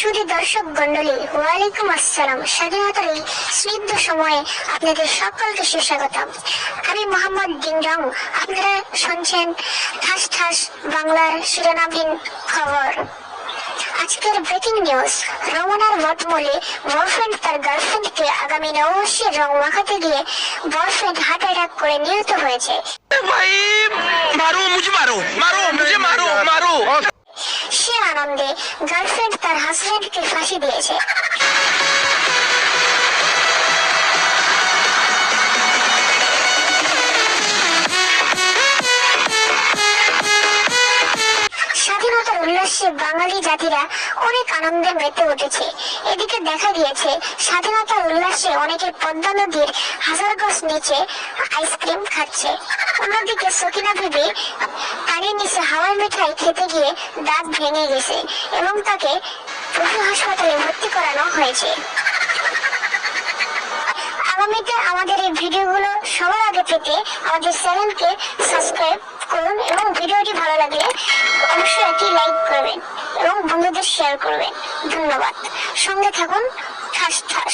শুধু দর্শক মন্ডলী ওয়ালাইকুম আসসালাম। স্বাধীনতার এই স্নিগ্ধ সময়ে আপনাদের সকলকে সুস্বাগতম। আমি মোহাম্মদ ডিংরং আপনারা শুনছেন ঠাস ঠাস বাংলার শিরোনামহীন খবর। আজকের ব্রেকিং নিউজ রমনার মঠমূলে বয়ফ্রেন্ড তার গার্লফ্রেন্ডকে আগামী নববর্ষের রং মাখাতে গিয়ে বয়ফ্রেন্ড হার্ট অ্যাটাক করে নিহত হয়েছে। আনন্দে গার্লফ্রেন্ড তার হাজব্যান্ডকে ফাঁসি দিয়েছে। উল্লাসে বাঙালি জাতিরা অনেক আনন্দে মেতে উঠেছে। এদিকে দেখা গিয়েছে, স্বাধীনতার উল্লাসে অনেকে পদ্মা নদীর হাজার গজ নিচে আইসক্রিম খাচ্ছে। অন্যদিকে সকিনা ভেবে পানির নিচে হাওয়াই মিঠাই খেতে গিয়ে দাঁত ভেঙে গেছে এবং তাকে পশু হাসপাতালে ভর্তি করানো হয়েছে। আগামীতে আমাদের এই ভিডিওগুলো সবার আগে পেতে আমাদের চ্যানেলকে সাবস্ক্রাইব করুন এবং ভিডিওটি ভালো লাগলে অবশ্যই একটি লাইক করবেন এবং বন্ধুদের শেয়ার করবেন। ধন্যবাদ। সঙ্গে থাকুন, ঠাস ঠাস।